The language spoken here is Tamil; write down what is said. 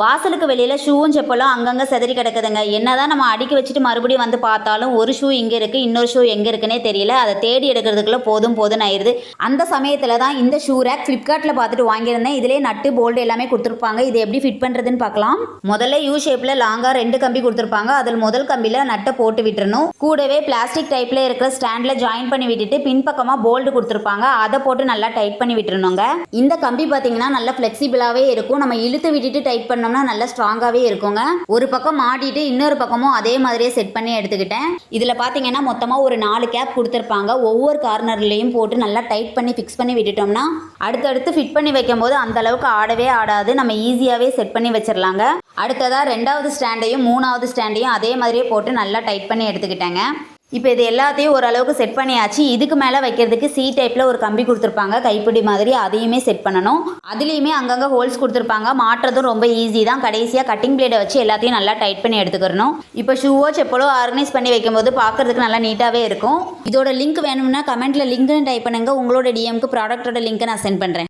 வாசலுக்கு வெளியில் ஷூவும் செப்பலும் அங்கங்கே செதறி கிடக்குதுங்க. என்னதான் நம்ம அடுக்கி வச்சுட்டு மறுபடியும் வந்து பார்த்தாலும் ஒரு ஷூ இங்கே இருக்குது இன்னொரு ஷூ எங்கே இருக்குன்னே தெரியல. அதை தேடி எடுக்கிறதுக்குள்ளே போதும் போதும் ஆயிடுது அந்த சமயத்தில் தான் இந்த ஷூ ரேக் ஃப்ளிப்கார்ட்டில் பார்த்துட்டு வாங்கியிருந்தேன். இதிலே நட்டு போல்டு எல்லாமே கொடுத்துருப்பாங்க. இது எப்படி ஃபிட் பண்ணுறதுன்னு பார்க்கலாம். முதல்ல யூ ஷேப்பில் லாங்காக ரெண்டு கம்பி கொடுத்துருப்பாங்க. அதில் முதல் கம்பியில் நட்டை போட்டு விட்டுறணும். கூடவே பிளாஸ்டிக் டைப்பில் இருக்கிற ஸ்டாண்டில் ஜாயின் பண்ணி விட்டுட்டு பின்பக்கமாக போல்டு கொடுத்துருப்பாங்க. அதை போட்டு நல்லா டைட் பண்ணி விட்டுருணுங்க இந்த கம்பி பார்த்தீங்கன்னா நல்லா ஃப்ளெக்சிபிளாகவே இருக்கும். நம்ம இழுத்து விட்டுட்டு டைட் பண்ணோம்னா நல்லா ஸ்ட்ராங்காகவே இருக்குங்க. ஒரு பக்கம் மாட்டிட்டு இன்னொரு பக்கமும் அதே மாதிரியே செட் பண்ணி எடுத்துக்கிட்டேன். இதில் பார்த்தீங்கன்னா மொத்தமாக ஒரு நாலு கேப் கொடுத்துருப்பாங்க. ஒவ்வொரு கார்னர்லேயும் போட்டு நல்லா டைட் பண்ணி ஃபிக்ஸ் பண்ணி விட்டுட்டோம்னா அடுத்தடுத்து ஃபிட் பண்ணி வைக்கும்போது அந்த அளவுக்கு ஆடவே ஆடாது. நம்ம ஈஸியாகவே செட் பண்ணி வச்சிடலாங்க அடுத்ததாக ரெண்டாவது ஸ்டாண்டையும் மூணாவது ஸ்டாண்டையும் அதே மாதிரியே போட்டு நல்லா டைட் பண்ணி எடுத்துக்கிட்டேங்க. இப்போ இது எல்லாத்தையும் ஓரளவுக்கு செட் பண்ணியாச்சு. இதுக்கு மேலே வைக்கிறதுக்கு சி டைப்பில் ஒரு கம்பி கொடுத்துருப்பாங்க. கைப்பிடி மாதிரி அதையுமே செட் பண்ணணும். அதுலேயுமே அங்கங்கே ஹோல்ஸ் கொடுத்துருப்பாங்க. மாட்டுறதும் ரொம்ப ஈஸி தான். கடைசியாக கட்டிங் பிளேடை வச்சு எல்லாத்தையும் நல்லா டைட் பண்ணி எடுத்துக்கிறணும். இப்போ ஷூவோ செப்பலோ ஆர்கனைஸ் பண்ணி வைக்கும்போது பார்க்குறதுக்கு நல்லா நீட்டாகவே இருக்கும். இதோட லிங்க் வேணும்னா கமெண்ட்டில் லிங்க்னு டைப் பண்ணுங்கள் உங்களோட டிஎம்க்கு ப்ராடக்ட்டோட லிங்க்கை நான் சென்ட் பண்ணுறேன்